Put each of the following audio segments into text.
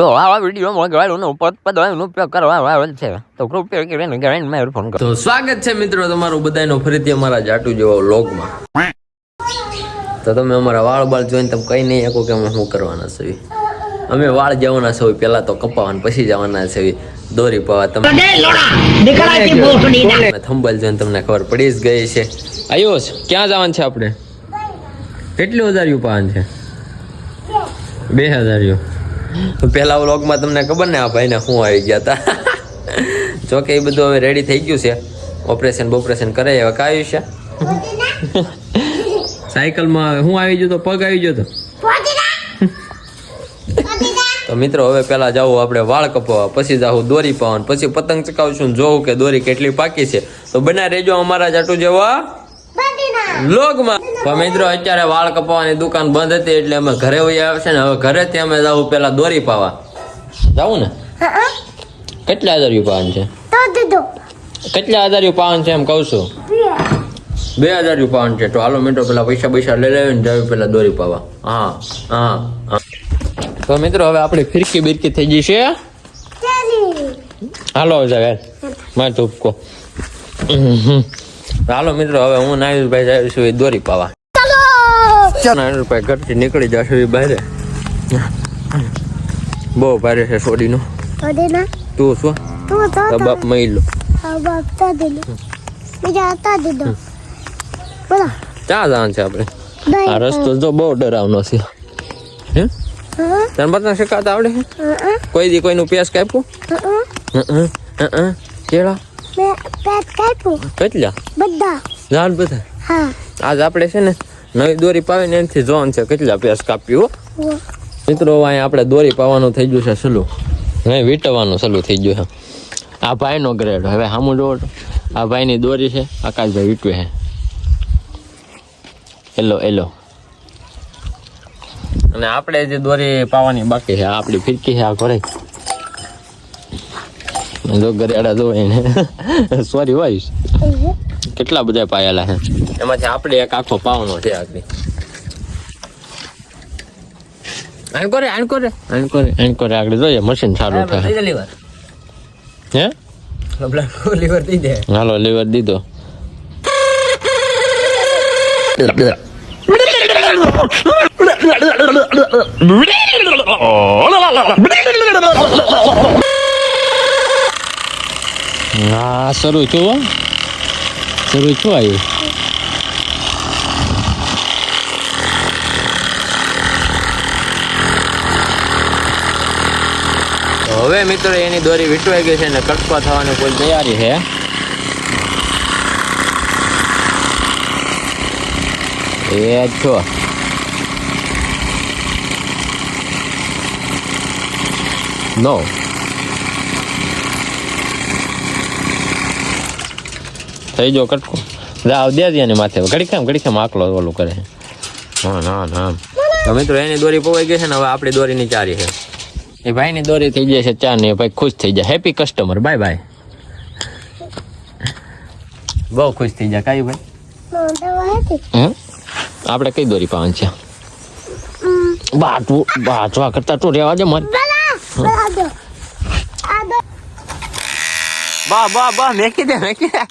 તો આ ઉપર પદવાનો ઉપયોગ કરવા આવેલ છે તો કૃપયા કરીને ગળાને મેં ફોન કરો તો સ્વાગત છે મિત્રો તમારું બધાનો ફરીથી અમારા જાટુ જેવા વ્લોગમાં. તો તમે અમારા વાળ બાળ જોઈને તમે કઈ નહીં શકો કે અમે શું કરવાના છે અમે વાળ જવાના છે પેલા તો કપાવાના પછી જવાના છે દોરી પાવા તમે થંબલ જોઈને તમને ખબર પડી જ ગઈ છે. આયુષ ક્યાં જવાનું છે આપણે? કેટલું હજાર યુ પાવાનું છે? બે હજારિયું. પહેલા વ્લોગમાં તમને ખબર ને આ ભાઈને શું આવી ગયા હતા જો કે એ બધું હવે રેડી થઈ ગયું છે. ઓપરેશન બોપરેશન કરે હવે કાયું છે. સાયકલમાં હું આવી ગયો તો પગ આવી ગયો તો? તો મિત્રો હવે પહેલા જાવું આપણે વાળ કપાવવા પછી જાવું દોરી પાવાનું પછી પતંગ ચકાવશું જોવું કે દોરી કેટલી પાકી છે. તો બના રેજો અમારા જાટુ જેવા. લોગમાં. તો મિત્રો અત્યારે વાળ કપાવવાની દુકાન બંધ હતી એટલે અમે ઘરે વહી આવે છે ને હવે ઘરેથી અમે જવું પેલા દોરી પાવા. જવું ને? કેટલા હજાર પાવન છે? કેટલા હજાર પાવન છે એમ કહું છું? બે. હજાર પાવન છે. તો હાલો મિત્રો પેલા પૈસા પૈસા લઈ લેવી ને જાવી પેલા દોરી પાવા. હા હા તો મિત્રો હવે આપણી ફિરકી બિરકી થઈ ગઈ છે. હાલો જાવે માર ધૂપકો હાલો મિત્રો હવે હું નાયુરભાઈ જાય છું એ દોરી પાવા. નાયુષભાઈ ઘરથી નીકળી જશે એ બહાર બહુ ભારે છે સોડીનું તું શું? તું બાપ મહિલો. ચા જવાનું છે આપણે? આ રસ્તો જો બહુ ડરાવનો છે. હે? તને બધા શીખાતા આવડે કોઈ દી કોઈનું પેસ કાપ્યું? હં, કેળા કેટલા? બધા. જાણ બધા? હા. આજ આપણે છે ને નવી દોરી પાવીને એનાથી જોવાનું છે કેટલા પેસ કાપ્યું મિત્રો અહીંયા આપણે દોરી પાવાનું થઈ ગયું છે સલું નહીં વીંટવાનું સલું થઈ ગયું છે. આ ભાઈનો ગ્રેડ હવે સામું જોવો આ ભાઈની દોરી છે આકાશભાઈ વીંટવે છે. એલો એલો અને આપણે જે દોરી પાવાની બાકી છે આપણી ફિરકી છે આ ઘરે. જો ગરિયાળા જો એને સોરી વાઈશ કેટલા બધા પાયેલા છે એમાંથી આપણે એક આખો પાવનો છે આગળ આણકોરે આણકોરે આણ કરે. આણ કરે આણ કરે. આગળ જોઈએ મશીન ચાલુ થાય. હે? લીવર હાલો લીવર દીધો. હા છું હો. શરૂ છું આવ્યું તો હવે મિત્રો એની દોરી વીટવાઈ ગઈ છે ને કટકા થવાની કોઈ તૈયારી છે. એ છો. નો થઈ જો કટકો. જાવ દે દે ને માથે. ઘડી કેમ ઘડી કેમ આકલો ઓલું કરે હા ના ના તો મિત્રો એની દોરી પવાઈ ગઈ છે ને હવે આપણી દોરીની ચારી છે. એ ભાઈની દોરી થઈ જાય છે ચાર ને ભાઈ ખુશ થઈ જાય. હેપી કસ્ટમર બાય બાય બહુ ખુશ થઈ જાય. કાઈ ભાઈ? હે? આપણે કઈ દોરી પાવાની છે? બાટવું બાટવા કરતા તો રેવા દે મત બા બા બા મેકી દે મેકી દે.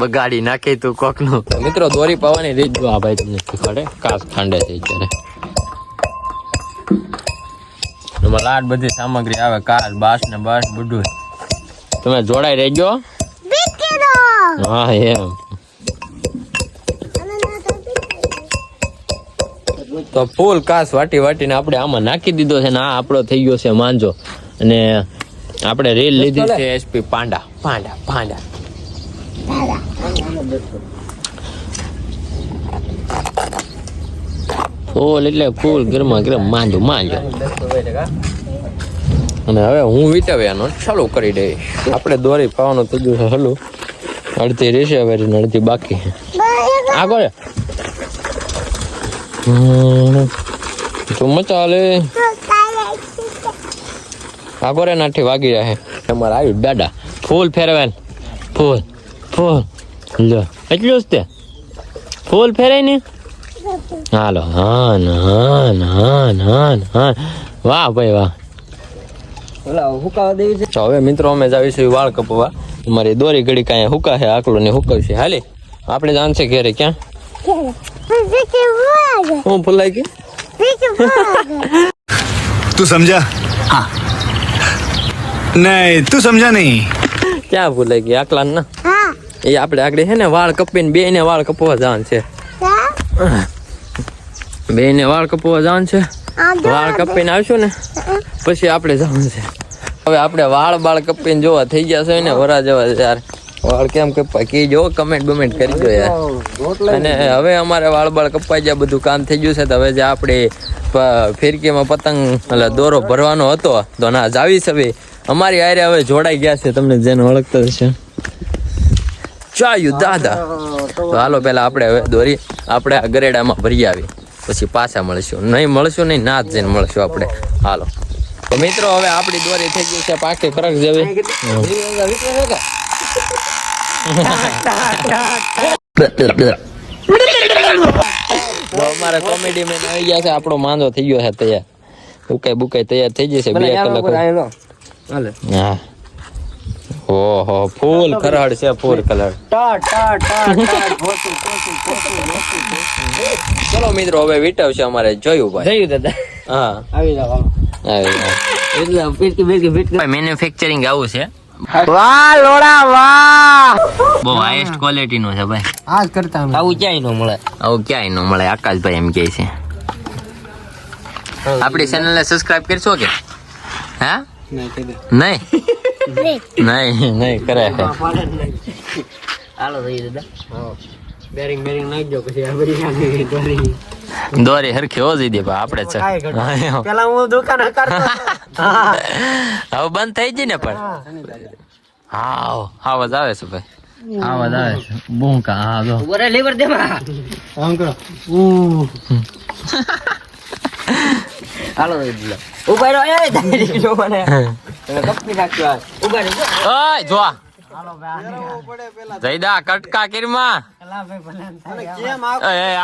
બગાડી નાખી તું કોકનું. મિત્રો દોરી પાવાની રીત જો આ ભાઈ તમને શીખવાડે. કાસ ઠંડે છે અત્યારે. એમાં લાડ બધી સામગ્રી આવે કાસ બાસ ને બાસ બધું. તમે જોડાઈ રહેજો. હા એમ. તો ફૂલ કાસ વાટી વાટીને આપણે આમાં નાખી દીધો છે ને આ આપણો થઈ ગયો છે માંજો. અને આપણે રીલ લીધી છે એસપી પાંડા. પાંડા પાંડા. ફૂલ એટલે ફૂલ ગરમા ગરમ માંજો માંજો. અને હવે હું વિતાવ્યાનો ચાલુ કરી દઈશ. આપણે દોરી પાવાનું ગયું છે હલું. અડધી રહેશે હવે અડધી બાકી આગળ. તું ચાલે આગોરે નાઠી વાગી જાય. તમારે આવ્યું દાડા ફૂલ ફેરવેન ફૂલ. ફૂલ. લો. એટલું જ તે. ફૂલ ફેરાય ને? હાલો. હાન હાન હાન હાન હાન. વાહ ભાઈ વાહ. હવે મિત્રો અમે જાવીશું વાળ કપવા. અમારી દોરી ઘડી કાંઈ હુકા છે આકલો ને હુકવશે હાલી. આપણે જાણશે ઘેરે ક્યાં? હું ભૂલાઈ ગઈ તું સમજા? હા. નહીં તું સમજા નહીં. ક્યાં ભૂલાઈ ગયા આકલાન ના એ આપણે આગળ છે ને વાળ કપીને બે ને વાળ કપવા જવાનું છે. બે ને વાળ કપવા જવાનું છે. વાળ કપીને આવશું ને પછી આપણે જવાનું છે. હવે આપણે વાળ બાળ કપીને જોવા થઈ ગયા છે ને વરા જવા યાર. વાળ કેમ કપાય? કે જો કમેન્ટ બમેન્ટ કરી દો યાર. અને હવે અમારે વાળ બાળ કપાઈ ગયા બધું કામ થઈ ગયું છે તો હવે જે આપણે ફિરકીમાં પતંગ એટલે દોરો ભરવાનો હતો તો ના જાવી ભાઈ અમારી આરે હવે જોડાઈ ગયા છે તમને જેને ઓળખતા હશે. ચાયુ દાદા. તો હાલો પેલા આપણે હવે દોરી આપણે આ ગરેડામાં ભરી આવી. પછી પાછા મળશું. નહીં મળશું નહીં ના જ જઈને મળશું આપણે. હાલો. તો મિત્રો હવે આપણી દોરી થઈ ગઈ છે પાકી ફરક જેવી. અમારે કોમેડી મેન આવી ગયા છે. આપણો માંદો થઈ ગયો છે તૈયાર. ઉકાઈ બુકાઈ તૈયાર થઈ જશે બે કલાક હા. ઓહો ફૂલ કલર છે ફૂલ કલર. ચલો મિત્રો હવે વીટવ છે અમારે જોયું ભાઈ. હા. આવી જાવ મેન્યુફેક્ચરિંગ આવું છે. વાહ લોડા વાહ. બહુ હાઈએસ્ટ ક્વોલિટી નો છે ભાઈ. આવું ક્યાંય ન મળે. આવું ક્યાંય ન મળે. આકાશભાઈ એમ કહે છે. આપણી ચેનલ ને સબસ્ક્રાઇબ કરશો કે? હા? નહીં નહીં? નહીં. કરે. છે હાલો થઈ દાદા. દોરી. હરખી ઓજી દે ભાઈ આપણે છે. પેલા હું દુકાન કરતો હવે બંધ થઈ જઈ ને પણ? હા. આવાજ આવે છે ભાઈ. આવાજ આવે છે. બૂંકા હા જો. વરે લેવર દે માં આમ કરો હાલો ઊભા રહો એ દાદી જો મને. કપી નાખ્યો. ઊભા રહો ઓય જો જયદા કટકા કિરમાં.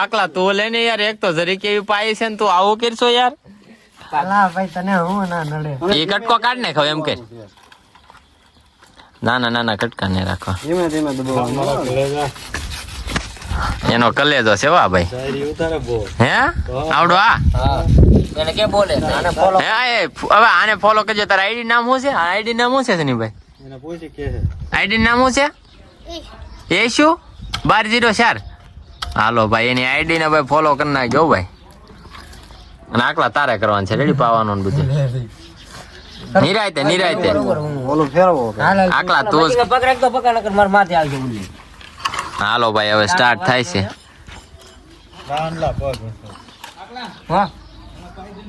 આકલા તું લે ને યાર એક તો જરી કેવી પાઈ છે ને તું આવું કરશો યાર? ભાઈ તને હું ના નડે? એ કટકો કાઢ ને એમ કે. ના ના ના ના કટકા ને રાખો. ધીમે ધીમે દબાવવાનું એનો કલેજો છે વા ભાઈ હે? આવડો આ. એને કે બોલે? આને ફોલો હે આ હવે આને ફોલો કરજો. તારા આઈડી નામ શું છે? આઈડી નામ શું છે સનીભાઈ એને પૂછી કે છે. આઈડી નામ શું છે? એ. શું? બાર જીરો ચાર. હાલો ભાઈ એની આઈડી ને ભાઈ ફોલો કરી નાખજો ભાઈ. અને આકલા તારે કરવાનું છે રેડી પાવાનું ને બધું. નિરાયતે નિરાયતે. ઓલું ફેરવો આકલા તું નકર માર માથે આવજો હાલો ભાઈ હવે સ્ટાર્ટ થાય છે. હા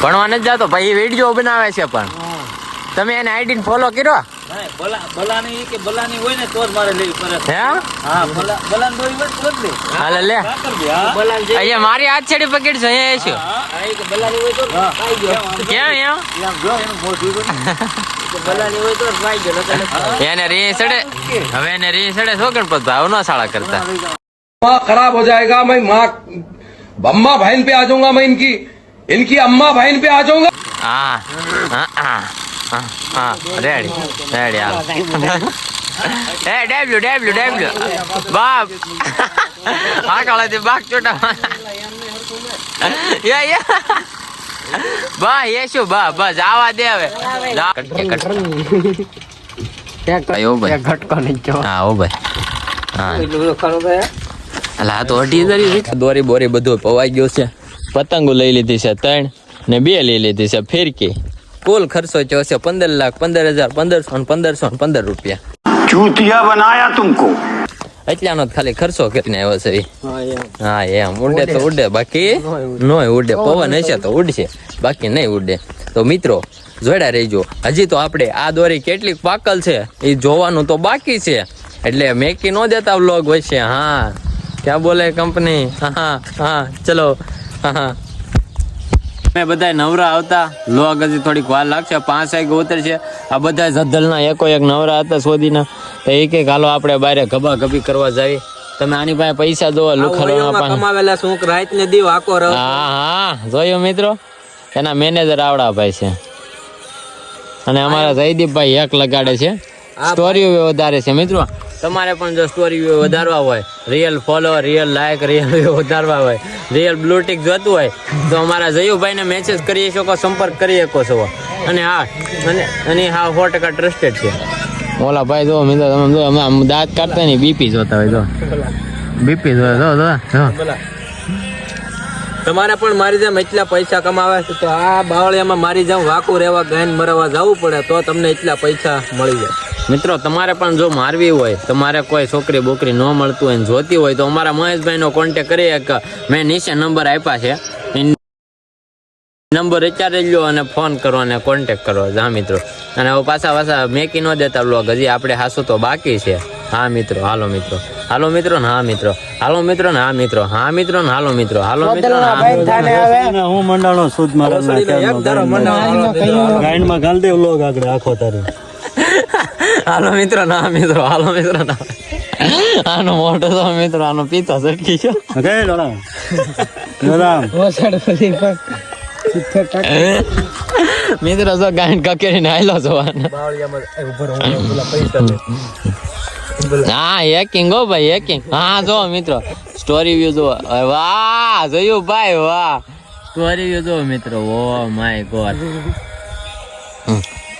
ભણવા નથી જતો ભાઈ વીડિયો બનાવે છે પણ. તમે એને આઈડી ફોલો કર્યો? મારી હાથ છેડી છે એને રે સડે હવે એને રે સડે શું ગણપત ભાવ નો કરતા. ખરાબ હો જાયગા बम्मा बहन पे आ जाऊँगा मैं इनकी। इनकी अम्मा बहन पे आ जाऊँगा। डब्ल्यू डब्ल्यू डब्ल्यू बाप। जावा दे હવે કટકે કટ ક્યાં કયો ભાઈ ઘટકો નહીં હા ઓ ભાઈ હા એટલે તો દોરી બોરી બધું પવાઈ ગયું છે. પતંગો લઈ લીધી છે ત્રણ ને બે લઈ લીધી છે ફેરકી. કુલ ખર્ચો થયો છે પંદર લાખ પંદર હજાર પંદરસો ને પંદરસો ને પંદર રૂપિયા. ચૂતિયા બનાયા તુમકો. એટલાનો ખાલી ખર્ચો કેટલો આવ્યો છે હા એમ. ઉડે તો ઉડે. બાકી નો ઉડે. પવન હશે તો ઉડશે. બાકી નહીં ઉડે. તો મિત્રો જોડા રહીજો. હજી તો આપણે આ દોરી કેટલીક પાકલ છે. એ જોવાનું તો બાકી છે. એટલે મેકી ન દેતા વ્લોગ હોય છે હા. ક્યાં બોલે કંપની? હા હા ચલો. હા હા. બધા નવરા આવતા. લોગ હજી થોડીક વાર લાગશે. પાંચ એક ઉતરશે. આ બધા જદ્દલના એકો એક નવરા હતા શોધીના. તો એક એક હાલો આપણે બારે ગભા ગભી કરવા જાવી. તમે આની પાસે પૈસા દો લુખાડો કમાવેલા શું રાત ને દીવ આકો હા હા જોયું મિત્રો? એના મેનેજર આવડા ભાઈ છે. અને અમારા જયદીપભાઈ એક લગાડે છે. સ્ટોરી વધારે છે મિત્રો. તમારે પણ જો સ્ટોરી વધારવા હોય real follow real like real વધારવા હોય રિયલ બ્લુટિક જોતું હોય, તો અમારા જયુભાઈને મેસેજ કરી શકો, સંપર્ક કરી શકો છો. અને હા, અને અને હા, સો ટકા ટ્રસ્ટેડ છે. ઓલા ભાઈ જો, મિત્રો, તમે જો, અમે આમ દાંત કાઢતા નહીં બીપી જોતા હોય, જો. બીપી જો જો જો. તમારે પણ મારી જેમ એટલા પૈસા કમાવા છે, તો આ બાવળિયામાં મારી જેમ વાકું રહેવા, ગાયન મરવા જવું પડે, તો તમને એટલા પૈસા મળી જાય. મિત્રો તમારે પણ જો મારવી હોય તમારે કોઈ છોકરી બોકરી ન મળતું હોય જોતી હોય તો અમારા મહેશભાઈનો કોન્ટેક કરી એક મેં નીચે નંબર આપ્યા છે. નંબર વિચારી લો અને ફોન કરો અને કોન્ટેક કરો. હા મિત્રો. અને હવે પાછા પાછા મેકી ન દેતા લોક હજી આપણે હાસું તો બાકી છે. હા મિત્રો. હાલો મિત્રો. હાલો મિત્રો ને હા મિત્રો. હાલો મિત્રો ને હા મિત્રો. હા મિત્રો ને હાલો મિત્રો. હાલો મિત્રો હા મંડાણો સુદ મારા ગાઈડમાં ગાલ દે લોગ આગળ આખો તારે હાલો મિત્રો ના મિત્રો હાલો મિત્રો ના આનો મોટો તો મિત્રો આનો પિતો સટકી ગયો કે લોડા લોડા મિત્રો જો કકેરી કકેરીને આયલો જોવાના હા હેકિંગ હો ભાઈ હેકિંગ હા જો મિત્રો સ્ટોરી વ્યૂ જો વાહ જોયું ભાઈ વાહ સ્ટોરી વ્યૂ જો મિત્રો ઓ માય ગોડ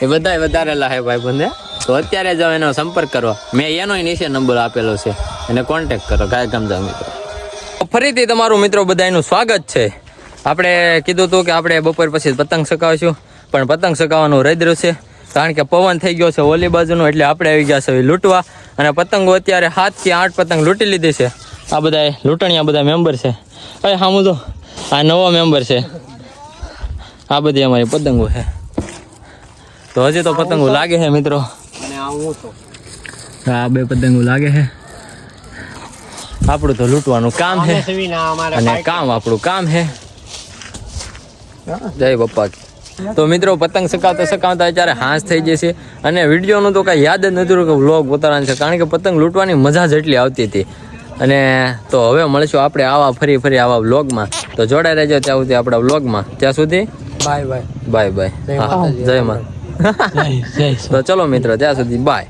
એ બધાય વધારેલા હે ભાઈ બંને તો અત્યારે જાઓ એનો સંપર્ક કરો. મેં એનો નીચે નંબર આપેલો છે. એને કોન્ટેક્ટ કરો કાંઈ જાઓ મિત્રો ફરીથી તમારું મિત્રો બધાનું સ્વાગત છે. આપણે કીધું હતું કે આપણે બપોર પછી પતંગ સકાવીશું, પણ પતંગ સકાવવાનું રદ છે. કારણ કે પવન થઈ ગયો છે ઓલી બાજુનો, એટલે આપણે આવી ગયા છે લૂંટવા. અને પતંગો અત્યારે સાતથી આઠ પતંગ લૂંટી લીધી છે. આ બધા લૂંટણીયા બધા મેમ્બર છે. અરે હા તો, આ નવો મેમ્બર છે. આ બધી અમારી પતંગો છે. તો હજી તો પતંગો લાગે છે મિત્રો. આ બે પતંગો લાગે છે. આપણું તો લૂંટવાનું કામ છે. અને કામ આપણું કામ છે. જય બપ્પા. તો મિત્રો પતંગ સકાવતા સકાવતા અત્યારે હાંસ થઈ જશે અને વિડીયોનું તો કાંઈ યાદ જ નથી કે વ્લોગ પોતાના છે કારણ કે પતંગ લૂંટવાની મજા જ એટલી આવતી હતી. અને તો હવે મળશું આપણે આવા ફરી ફરી આવા વ્લોગમાં તો જોડાઈ રહેજો ત્યાં સુધી આપણા વ્લોગમાં ત્યાં સુધી બાય બાય. Bye bye. જય મા તો ચલો મિત્રો ત્યાં સુધી બાય